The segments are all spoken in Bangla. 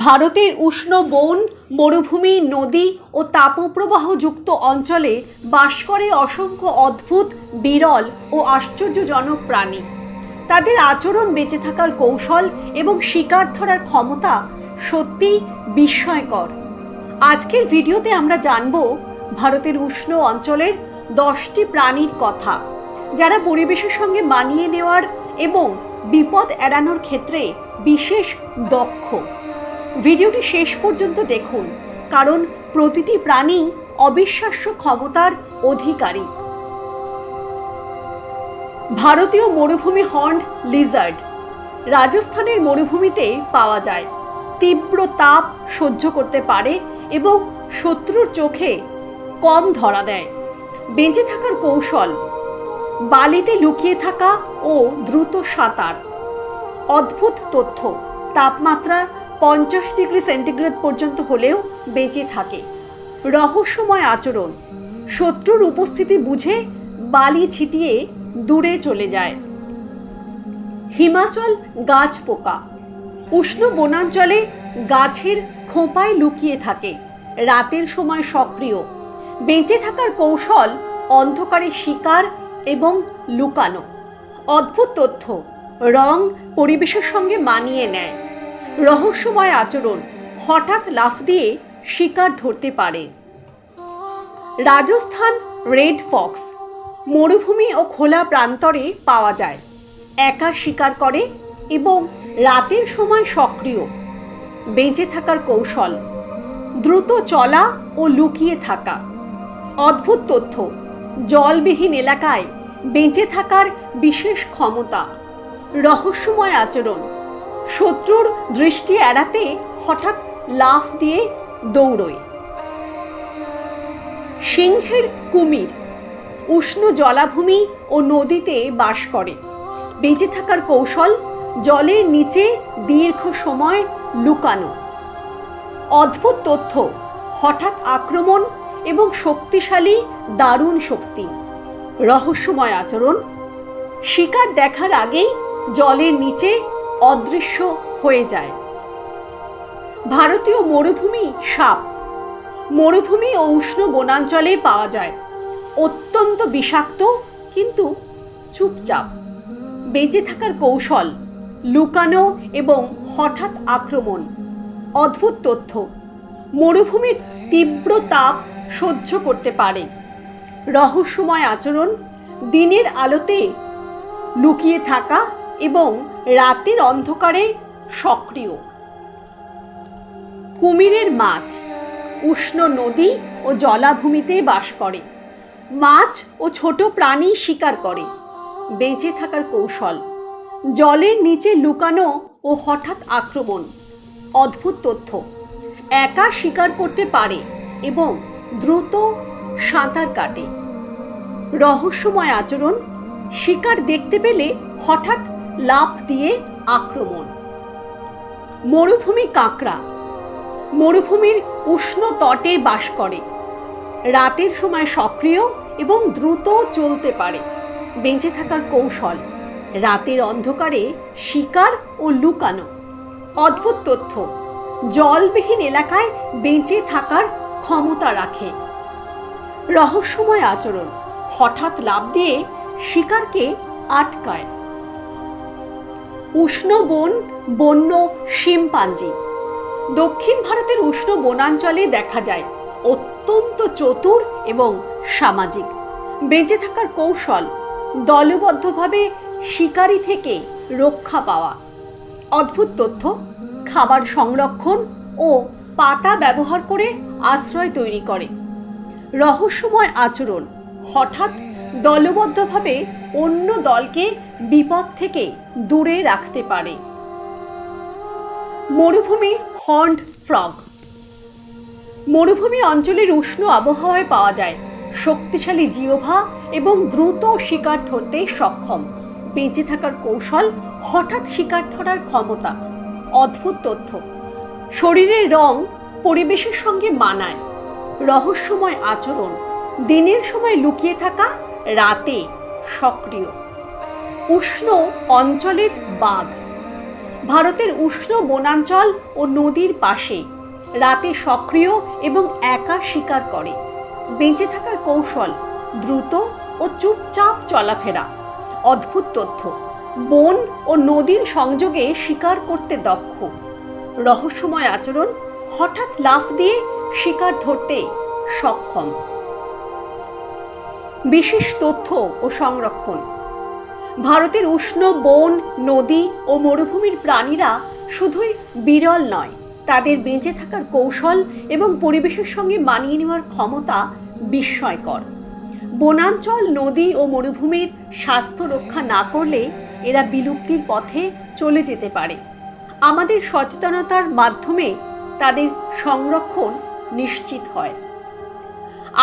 ভারতের উষ্ণ বন, মরুভূমি, নদী ও তাপপ্রবাহযুক্ত অঞ্চলে বাস করে অসংখ্য অদ্ভুত, বিরল ও আশ্চর্যজনক প্রাণী। তাদের আচরণ বেঁচে থাকার কৌশল এবং শিকার ধরার ক্ষমতা সত্যিই বিস্ময়কর। আজকের ভিডিওতে আমরা জানব ভারতের উষ্ণ অঞ্চলের দশটি প্রাণীর কথা, যারা পরিবেশের সঙ্গে মানিয়ে নেওয়ার এবং বিপদ এড়ানোর ক্ষেত্রে বিশেষ দক্ষ। ভিডিওটি শেষ পর্যন্ত দেখুন, কারণ প্রতিটি প্রাণী অবিশ্বাস্য ক্ষমতার অধিকারী। ভারতীয় মরুভূমি হর্ন লিজার্ড রাজস্থানের মরুভূমিতে পাওয়া যায়। তীব্র তাপ সহ্য করতে পারে এবং শত্রুর চোখে কম ধরা দেয়। বেঁচে থাকার কৌশল, বালিতে লুকিয়ে থাকা ও দ্রুত সাঁতার। অদ্ভুত তথ্য, তাপমাত্রা পঞ্চাশ ডিগ্রি সেন্টিগ্রেড পর্যন্ত হলেও বেঁচে থাকে। রহস্যময় আচরণ। শত্রুর উপস্থিতি বুঝে বালি ছিটিয়ে দূরে চলে যায়। হিমাচল গাছ পোকা। উষ্ণ বনাঞ্চলে গাছের খোঁপায় লুকিয়ে থাকে। রাতের সময় সক্রিয়। বেঁচে থাকার কৌশল অন্ধকারে শিকার এবং লুকানো। অদ্ভুত তথ্য। রং পরিবেশের সঙ্গে মানিয়ে নেয়। রহস্যময় আচরণ হঠাৎ লাফ দিয়ে শিকার ধরতে পারে। রাজস্থান রেড ফক্স, মরুভূমি ও খোলা প্রান্তরে পাওয়া যায়। একা শিকার করে এবং রাতের সময় সক্রিয়। বেঁচে থাকার কৌশল, দ্রুত চলা ও লুকিয়ে থাকা। অদ্ভুত তথ্য, জলবিহীন এলাকায় বেঁচে থাকার বিশেষ ক্ষমতা। রহস্যময় আচরণ শত্রুর দৃষ্টি এড়াতে হঠাৎ লাফ দিয়ে দৌড়য়। সিংহের কুমির উষ্ণ জলাভূমি ও নদীতে বাস করে। বেঁচে থাকার কৌশল জলের নিচে দীর্ঘ সময় লুকানো। অদ্ভুত তথ্য, হঠাৎ আক্রমণ এবং শক্তিশালী দারুণ শক্তি। রহস্যময় আচরণ। শিকার দেখার আগেই জলের নিচে অদৃশ্য হয়ে যায়। ভারতীয় মরুভূমি সাপ। মরুভূমি ও উষ্ণ বনাঞ্চলে পাওয়া যায়। অত্যন্ত বিষাক্ত কিন্তু চুপচাপ। বেঁচে থাকার কৌশল, লুকানো এবং হঠাৎ আক্রমণ। অদ্ভুত তথ্য। মরুভূমির তীব্র তাপ সহ্য করতে পারে। রহস্যময় আচরণ, দিনের আলোতে লুকিয়ে থাকা এবং রাতের অন্ধকারে সক্রিয়। কুমিরের মাছ উষ্ণ নদী ও জলাভূমিতে বাস করে। মাছ ও ছোট প্রাণী শিকার করে। বেঁচে থাকার কৌশল। জলের নিচে লুকানো ও হঠাৎ আক্রমণ। অদ্ভুত তথ্য। একা শিকার করতে পারে এবং দ্রুত সাঁতার কাটে। রহস্যময় আচরণ। শিকার দেখতে পেলে হঠাৎ লাফ দিয়ে আক্রমণ। মরুভূমি কাঁকড়া। মরুভূমির উষ্ণ তটে বাস করে। রাতের সময় সক্রিয় এবং দ্রুত চলতে পারে। বেঁচে থাকার কৌশল। রাতের অন্ধকারে শিকার ও লুকানো। অদ্ভুত তথ্য। জলবিহীন এলাকায় বেঁচে থাকার ক্ষমতা রাখে। রহস্যময় আচরণ। হঠাৎ লাভ দিয়ে শিকারকে আটকায়। উষ্ণ বন, বন্য, শিম্পাঞ্জি। দক্ষিণ ভারতের উষ্ণ বনাঞ্চলে দেখা যায় অত্যন্ত চতুর এবং সামাজিক। বেঁচে থাকার কৌশল, দলবদ্ধভাবে শিকারি থেকে রক্ষা পাওয়া। অদ্ভুত তথ্য, খাবার সংরক্ষণ ও পাতা ব্যবহার করে আশ্রয় তৈরি করে। রহস্যময় আচরণ, হঠাৎ দলবদ্ধভাবে অন্য দলকে বিপদ থেকে দূরে রাখতে পারে। মরুভূমি হর্নড ফ্রগ। মরুভূমি অঞ্চলের উষ্ণ আবহাওয়ায় পাওয়া যায় শক্তিশালী জিওভা এবং দ্রুত শিকার ধরতে সক্ষম। বেঁচে থাকার কৌশল হঠাৎ শিকার ধরার ক্ষমতা। অদ্ভুত তথ্য। শরীরের রং পরিবেশের সঙ্গে মানায়। রহস্যময় আচরণ। দিনের সময় লুকিয়ে থাকা রাতে সক্রিয়। উষ্ণ অঞ্চলের বাঘ। ভারতের উষ্ণ বনাঞ্চল ও নদীর পাশে রাতে সক্রিয় এবং একা শিকার করে। বেঁচে থাকার কৌশল দ্রুত ও চুপচাপ চলাফেরা। অদ্ভুত তথ্য। বন ও নদীর সংযোগে শিকার করতে দক্ষ। রহস্যময় আচরণ হঠাৎ লাফ দিয়ে শিকার ধরতে সক্ষম। বিশেষ তথ্য ও সংরক্ষণ। ভারতের উষ্ণ বন, নদী ও মরুভূমির প্রাণীরা শুধুই বিরল নয়, তাদের বেঁচে থাকার কৌশল এবং পরিবেশের সঙ্গে মানিয়ে নেওয়ার ক্ষমতা বিস্ময়কর। বনাঞ্চল, নদী ও মরুভূমির স্বাস্থ্য রক্ষা না করলে এরা বিলুপ্তির পথে চলে যেতে পারে। আমাদের সচেতনতার মাধ্যমে তাদের সংরক্ষণ নিশ্চিত হয়।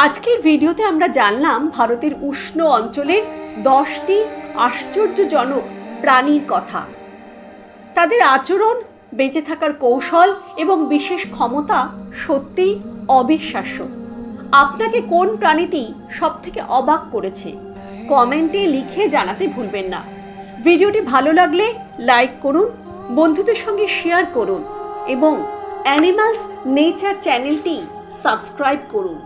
আজকের ভিডিওতে আমরা জানলাম ভারতের উষ্ণ অঞ্চলের দশটি আশ্চর্যজনক প্রাণীর কথা। তাদের আচরণ, বেঁচে থাকার কৌশল এবং বিশেষ ক্ষমতা সত্যিই অবিশ্বাস্য। আপনাকে কোন প্রাণীটি সব থেকে অবাক করেছে? কমেন্টে লিখে জানাতে ভুলবেন না। ভিডিওটি ভালো লাগলে লাইক করুন, বন্ধুদের সঙ্গে শেয়ার করুন এবং অ্যানিমালস নেচার চ্যানেলটি সাবস্ক্রাইব করুন।